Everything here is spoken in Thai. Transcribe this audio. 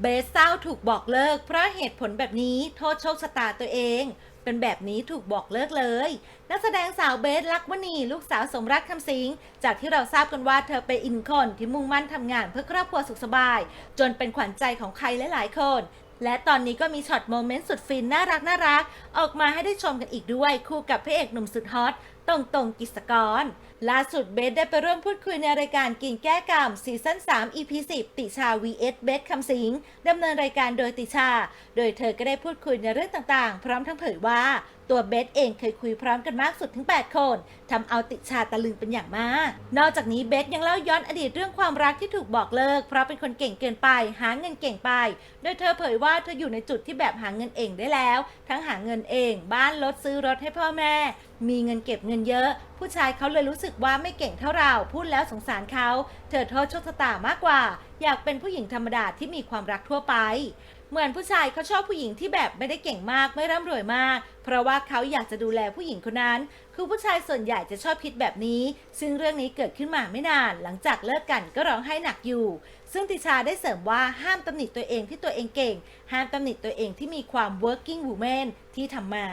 เบสเศร้าถูกบอกเลิก เพราะเหตุผลแบบนี้โทษโชคชะตาตัวเอง เป็นแบบนี้ถูกบอกเลิกเลย นักแสดงสาวเบสลักวณีลูกสาวสมรักคำสิง จากที่เราทราบกันว่าเธอเป็นอินคนที่มุ่งมั่นทำงานเพื่อครอบครัวสุขสบาย จนเป็นขวัญใจของใครหลายๆคนและตอนนี้ก็มีช็อตโมเมนต์สุดฟินน่ารักน่ารัก ออกมาให้ได้ชมกันอีกด้วย คู่กับพระเอกหนุ่มสุดฮอต ตรงตรงๆกิษกร ล่าสุดเบสได้ไปร่วมพูดคุยในรายการกินแก้กรรมซีซั่น3 EP 10ติชา vs เบสคำสิงดำเนินรายการโดยติชา โดยเธอก็ได้พูดคุยในเรื่องต่างๆ พร้อมทั้งเผยว่า ตัวเบสเองเคยคุยพร้อมกันมากสุดถึง 8 คนทำเอาติชาตะลึงเป็นอย่างมาก นอกจากนี้เบสยังเล่าย้อนอดีตเรื่องความรักที่ถูกบอกเลิก เพราะเป็นคนเก่งเกินไป หาเงินเก่งไป โดยเธอเผยว่าเธออยู่ในจุดที่แบบหาเงินเองได้แล้ว ทั้งหาเงินเอง บ้านรถซื้อรถให้พ่อแม่ มีเงินเก็บเงินเยอะ ผู้ชายเขาเลยรู้สึกว่าไม่เก่งเท่าเราพูดแล้วสงสารเขาเธอโทษโชคชะตามากกว่า อยากเป็นผู้หญิงธรรมดาที่มีความรักทั่วไป เหมือนผู้ชายเขาชอบผู้หญิงที่แบบไม่ได้เก่งมากไม่ร่ำรวยมาก เพราะว่าเขาอยากจะดูแลผู้หญิงคนนั้น คือผู้ชายส่วนใหญ่จะชอบคิดแบบนี้ ซึ่งเรื่องนี้เกิดขึ้นมาไม่นาน หลังจากเลิกกันก็ร้องไห้หนักอยู่ ซึ่งติชาได้เสริมว่าห้ามตำหนิตัวเองที่ตัวเองเก่ง ห้ามตำหนิตัวเองที่มีความ working woman ที่ทำมา